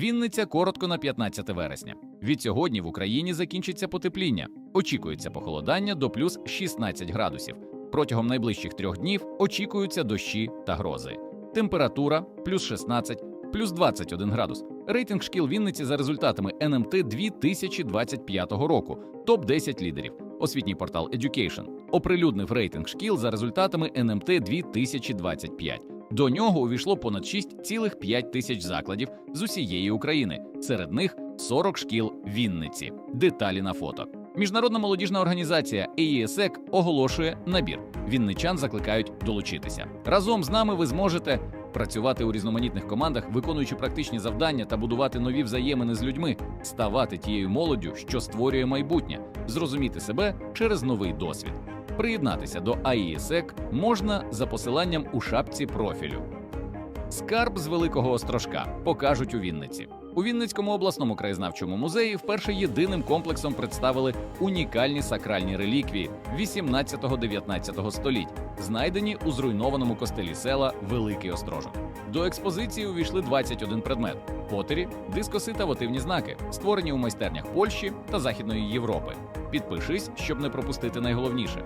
Вінниця коротко на 15 вересня. Від сьогодні в Україні закінчиться потепління. Очікується похолодання до плюс 16 градусів. Протягом найближчих трьох днів очікуються дощі та грози. Температура плюс 16, плюс 21 градус. Рейтинг шкіл Вінниці за результатами НМТ 2025 року. Топ 10 лідерів. Освітній портал Education оприлюднив рейтинг шкіл за результатами НМТ 2025. До нього увійшло понад 6,5 тисяч закладів з усієї України. Серед них 40 шкіл Вінниці. Деталі на фото. Міжнародна молодіжна організація ЕІСЕК оголошує набір. Вінничан закликають долучитися. Разом з нами ви зможете працювати у різноманітних командах, виконуючи практичні завдання та будувати нові взаємини з людьми, ставати тією молоддю, що створює майбутнє, зрозуміти себе через новий досвід. Приєднатися до АІСЕК можна за посиланням у шапці профілю. Скарб з Великого Острожка покажуть у Вінниці. У Вінницькому обласному краєзнавчому музеї вперше єдиним комплексом представили унікальні сакральні реліквії 18-19 століть, знайдені у зруйнованому костелі села Великий Острожок. До експозиції увійшли 21 предмет: потері, дискоси та вотивні знаки, створені у майстернях Польщі та Західної Європи. Підпишись, щоб не пропустити найголовніше.